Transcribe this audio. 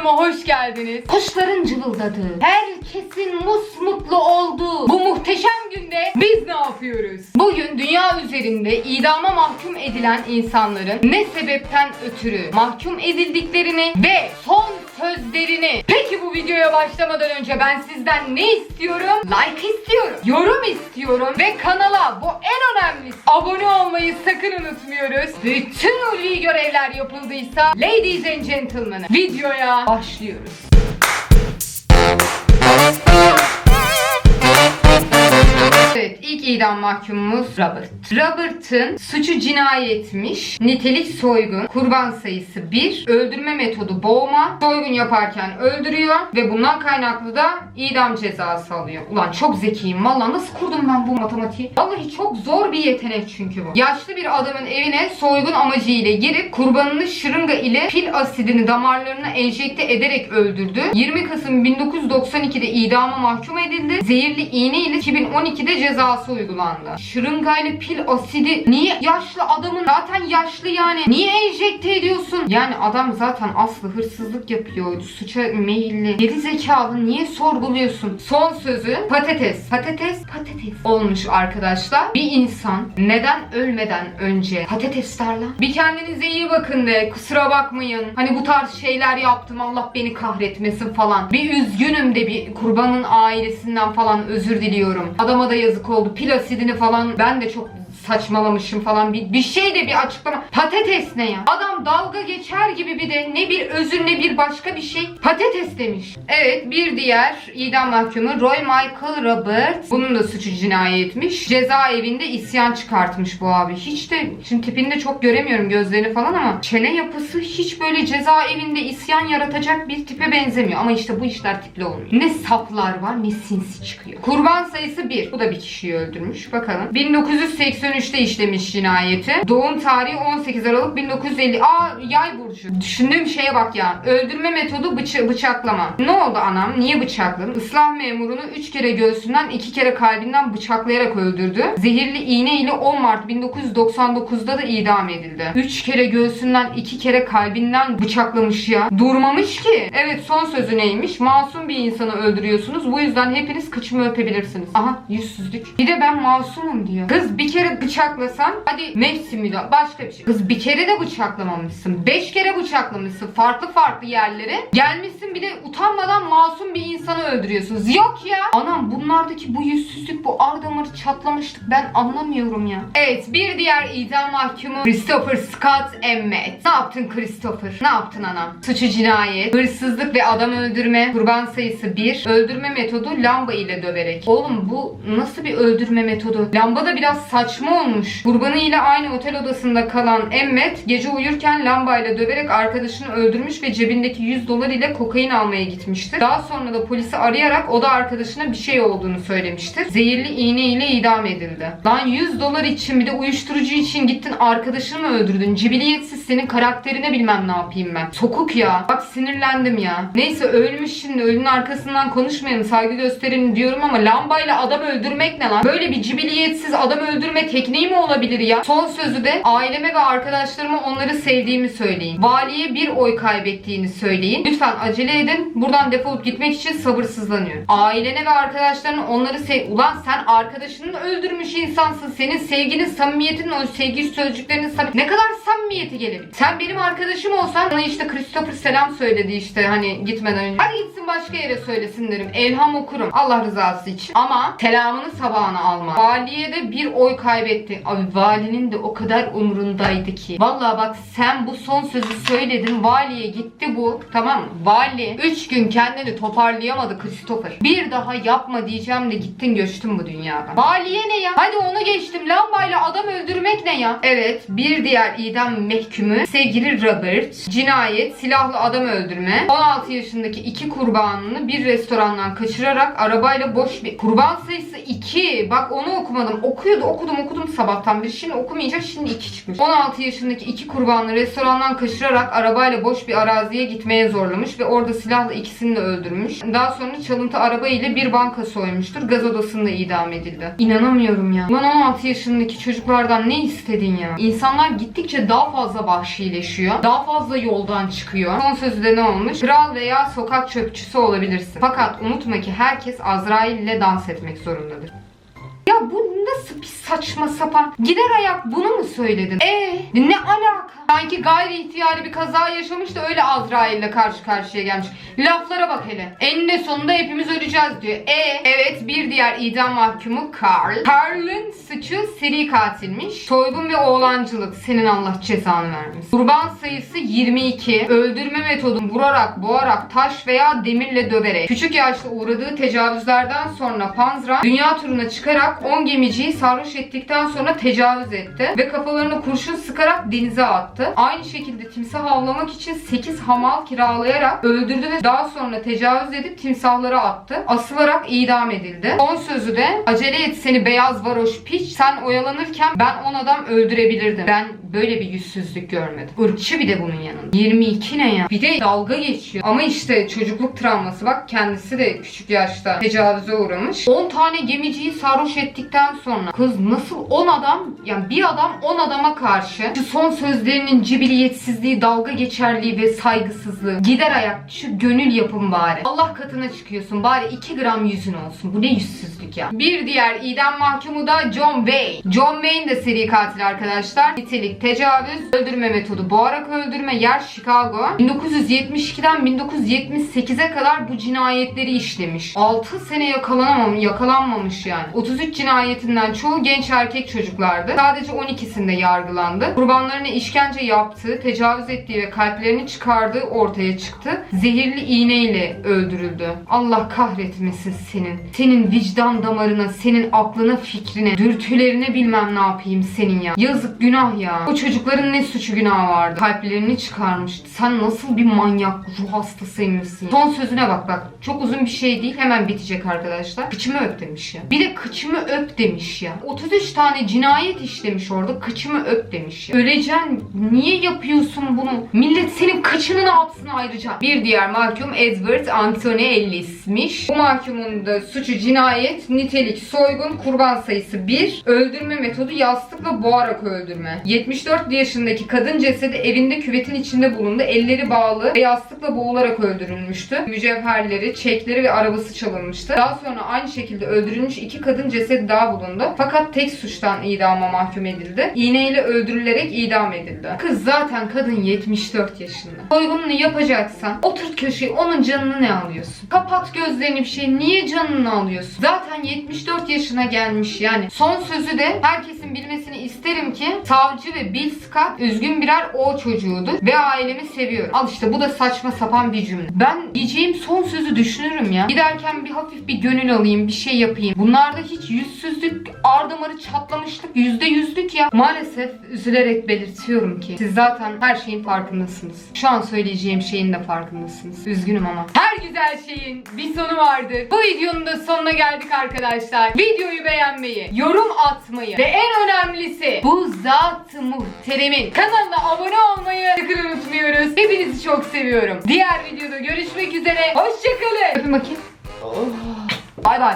kanalıma hoş geldiniz. Kuşların cıvıldadığı, herkesin musmutlu olduğu bu muhteşem günde biz ne yapıyoruz? Bugün dünya üzerinde idama mahkum edilen insanların ne sebepten ötürü mahkum edildiklerini ve son sözlerini. Peki bu videoya başlamadan önce ben sizden ne istiyorum? Like istiyorum, yorum istiyorum ve kanala bu en önemlisi abone olmayı sakın unutmuyoruz. Bütün ulvi görevler yapıldıysa ladies and gentlemen videoya başlıyoruz. Evet ilk idam mahkumumuz Robert. Robert'ın suçu cinayetmiş, nitelik soygun, kurban sayısı 1, öldürme metodu boğma, soygun yaparken öldürüyor ve bundan kaynaklı da idam cezası alıyor. Ulan çok zekiyim valla nasıl kurdum ben bu matematiği? Vallahi çok zor bir yetenek çünkü bu. Yaşlı bir adamın evine soygun amacıyla girip kurbanını şırınga ile pil asidini damarlarına enjekte ederek öldürdü. 20 Kasım 1992'de idama mahkum edildi. Zehirli iğne ile 2012'de cezası uygulandı. Şırınga ile pil asidi niye yaşlı adamın zaten yaşlı yani niye enjekte ediyorsun? Yani adam zaten aslı hırsızlık yapıyor. Suça meyilli. Geri zekalı niye sorguluyorsun? Son sözü patates. Patates patates olmuş arkadaşlar. Bir insan neden ölmeden önce patates der lan? Bir kendinize iyi bakın de kusura bakmayın. Hani bu tarz şeyler yaptım Allah beni kahretmesin falan. Bir üzgünüm de bir kurbanın ailesinden falan özür diliyorum. Adama da yazık oldu. Pil asidini falan ben de çok saçmalamışım falan bir, bir şey de bir açıklama. Patates ne ya? Adam dalga geçer gibi bir de ne bir özür ne bir başka bir şey. Patates demiş. Evet bir diğer idam mahkumu Roy Michael Robert. Bunun da suçu cinayetmiş. Cezaevinde isyan çıkartmış bu abi. Hiç de şimdi tipini de çok göremiyorum gözlerini falan ama çene yapısı hiç böyle cezaevinde isyan yaratacak bir tipe benzemiyor. Ama işte bu işler tipli olmuyor. Ne saplar var ne sinsi çıkıyor. Kurban sayısı 1. Bu da bir kişiyi öldürmüş. Bakalım. 1983'te işlemiş cinayeti. Doğum tarihi 18 Aralık 1950. Aa yay burcu. Düşündüğüm şeye bak ya. Öldürme metodu bıça- bıçaklama. Ne oldu anam? Niye bıçakladın? Islah memurunu 3 kere göğsünden 2 kere kalbinden bıçaklayarak öldürdü. Zehirli iğne ile 10 Mart 1999'da da idam edildi. 3 kere göğsünden 2 kere kalbinden bıçaklamış ya. Durmamış ki. Evet son sözü neymiş? Masum bir insanı öldürüyorsunuz. Bu yüzden hepiniz kıçımı öpebilirsiniz. Aha yüzsüzlük. Bir de ben masumum diyor. Kız bir kere bıçaklasan hadi nefsi müdahale başka bir şey. Kız bir kere de bıçaklamamışsın. Beş kere bıçaklamışsın. Farklı farklı yerlere. Gelmişsin bir de utanmadan masum bir insanı öldürüyorsunuz. Yok ya. Anam bunlardaki bu yüzsüzlük bu ar damarı çatlamışlık ben anlamıyorum ya. Evet bir diğer idam mahkumu Christopher Scott Emmett. Ne yaptın Christopher? Ne yaptın anam? Suçu cinayet, hırsızlık ve adam öldürme, kurban sayısı 1, öldürme metodu lamba ile döverek. Oğlum bu nasıl bir öldürme metodu? Lamba da biraz saçma olmuş. Kurbanı ile aynı otel odasında kalan Emmet gece uyurken lambayla döverek arkadaşını öldürmüş ve cebindeki 100 dolar ile kokain almaya gitmiştir. Daha sonra da polisi arayarak o da arkadaşına bir şey olduğunu söylemiştir. Zehirli iğne ile idam edildi. Lan 100 dolar için bir de uyuşturucu için gittin arkadaşını mı öldürdün? Cibiliyetsiz senin karakterine bilmem ne yapayım ben. Sokuk ya. Bak sinirlendim ya. Neyse ölmüş şimdi ölünün arkasından konuşmayalım saygı gösterin diyorum ama lambayla adam öldürmek ne lan? Böyle bir cibiliyetsiz adam öldürme tekniği mi olabilir ya? Son sözü de aileme ve arkadaşlarıma onları sevdiğimi söyleyin. Valiye bir oy kaybettiğini söyleyin. Lütfen acele edin. Buradan defolup gitmek için sabırsızlanıyorum. Ailene ve arkadaşlarına onları sev... Ulan sen arkadaşını öldürmüş insansın. Senin sevginin, samimiyetin, o sevgi sözcüklerinin samimi... Ne kadar samimiyeti gelebilir? Sen benim arkadaşım olsan bana işte Christopher selam söyledi işte hani gitmeden önce. Hadi gitsin başka yere söylesin derim. Elham okurum. Allah rızası için. Ama selamını sabahına alma. Valiye de bir oy kaybetti. Abi valinin de o kadar umurundaydı ki. Vallahi bak sen bu son sözü söyledin. Valiye gitti bu. Tamam mı? Vali 3 gün kendini toparlayamadı Christopher. Bir daha yapma diyeceğim de gittin göçtün bu dünyadan. Valiye ne ya? Hadi onu geçtim. Lambayla adam öldürmek ne ya? Evet bir diğer idam mehkumu sevgili Robert. Cinayet, silahlı adam öldürme. 16 yaşındaki iki kurbanını bir restorandan kaçırarak arabayla boş bir... Kurban sayısı 2. Bak onu okumadım. Okuyordu okudum okudum sabahtan beri. Şimdi okumayacak şimdi iki çıkmış. 16 yaşındaki iki kurbanlı restorandan kaçırarak arabayla boş bir araziye gitmeye zorlamış ve orada silahla ikisini de öldürmüş. Daha sonra çalıntı araba ile bir banka soymuştur. Gaz odasında idam edildi. İnanamıyorum ya. Ulan 16 yaşındaki çocuklardan ne istedin ya? İnsanlar gittikçe daha fazla vahşileşiyor. Daha fazla yoldan çıkıyor. Son sözü de ne olmuş? Kral veya sokak çöpçüsü olabilirsin. Fakat unutma ki herkes Azrail ile dans etmek zorundadır. Ya bu nasıl bir saçma sapan? Gider ayak bunu mu söyledin? E ne alaka? Sanki gayri ihtiyari bir kaza yaşamış da öyle Azrail ile karşı karşıya gelmiş. Laflara bak hele. Eninde sonunda hepimiz öleceğiz diyor. E evet bir diğer idam mahkumu Carl. Carl'ın suçu seri katilmiş. Soygun ve oğlancılık. Senin Allah cezanı vermesin. Kurban sayısı 22. Öldürme metodu vurarak, boğarak, taş veya demirle döverek. Küçük yaşta uğradığı tecavüzlerden sonra Panzra dünya turuna çıkarak 10 gemiciyi sarhoş ettikten sonra tecavüz etti ve kafalarına kurşun sıkarak denize attı. Aynı şekilde timsah avlamak için 8 hamal kiralayarak öldürdü ve daha sonra tecavüz edip timsahlara attı. Asılarak idam edildi. Son sözü de acele et seni beyaz varoş piç sen oyalanırken ben 10 adam öldürebilirdim. Ben böyle bir yüzsüzlük görmedim. Irkçı bir de bunun yanında. 22 ne ya? Bir de dalga geçiyor. Ama işte çocukluk travması bak kendisi de küçük yaşta tecavüze uğramış. 10 tane gemiciyi sarhoş ettikten sonra kız nasıl 10 adam yani bir adam 10 adama karşı şu son sözlerinin cibiliyetsizliği, dalga geçerliği ve saygısızlığı gider ayak şu gönül yapın bari. Allah katına çıkıyorsun bari 2 gram yüzün olsun. Bu ne yüzsüzlük ya. Bir diğer idam mahkumu da John Wayne. John Wayne de seri katil arkadaşlar. Nitelik tecavüz, öldürme metodu boğarak öldürme, yer Chicago. 1972'den 1978'e kadar bu cinayetleri işlemiş. 6 sene yakalanamam, yakalanmamış yani. 33 cinayetinden çoğu genç erkek çocuklardı. Sadece 12'sinde yargılandı. Kurbanlarına işkence yaptığı, tecavüz ettiği ve kalplerini çıkardığı ortaya çıktı. Zehirli iğneyle öldürüldü. Allah kahretmesin senin. Senin vicdan damarına, senin aklına, fikrine, dürtülerine bilmem ne yapayım senin ya. Yazık günah ya. O çocukların ne suçu günahı vardı? Kalplerini çıkarmış. Sen nasıl bir manyak, ruh hastasıymışsın. Son sözüne bak bak. Çok uzun bir şey değil. Hemen bitecek arkadaşlar. Kıçımı öp demiş ya. Bir de kıçımı öp demiş ya. 33 tane cinayet işlemiş orada. Kıçımı öp demiş ya. Öleceksin. Niye yapıyorsun bunu? Millet senin kıçını ne yapsın ayrıca? Bir diğer mahkum Edward Anthony Ellis'miş. Bu mahkumun da suçu cinayet, nitelik soygun, kurban sayısı 1, öldürme metodu yastıkla boğarak öldürme. 74 yaşındaki kadın cesedi evinde küvetin içinde bulundu. Elleri bağlı ve yastıkla boğularak öldürülmüştü. Mücevherleri, çekleri ve arabası çalınmıştı. Daha sonra aynı şekilde öldürülmüş iki kadın cesedi daha bulundu. Fakat tek suçtan idama mahkum edildi. İğneyle öldürülerek idam edildi. Kız zaten kadın 74 yaşında. Soygununu yapacaksan oturt köşeye onun canını ne alıyorsun? Kapat gözlerini bir şey. Niye canını alıyorsun? Zaten 74 yaşına gelmiş yani. Son sözü de herkesin bilmesini isterim ki savcı ve Bill Scott üzgün birer o çocuğudur ve ailemi seviyorum. Al işte bu da saçma sapan bir cümle. Ben diyeceğim son sözü düşünürüm ya. Giderken bir hafif bir gönül alayım, bir şey yapayım. Bunlarda hiç yüzsüzlük, ar damarı çatlamışlık, yüzde yüzlük ya. Maalesef üzülerek belirtiyorum ki siz zaten her şeyin farkındasınız. Şu an söyleyeceğim şeyin de farkındasınız. Üzgünüm ama. Her güzel şeyin bir sonu vardır. Bu videonun da sonuna geldik arkadaşlar. Videoyu beğenmeyi, yorum atmayı ve en önemlisi bu zat muhteremin kanalına abone olmayı sakın unutmuyoruz. Hepinizi çok seviyorum. Diğer videoda görüşmek üzere. Hoşçakalın. Öpün bakayım. Bay bay.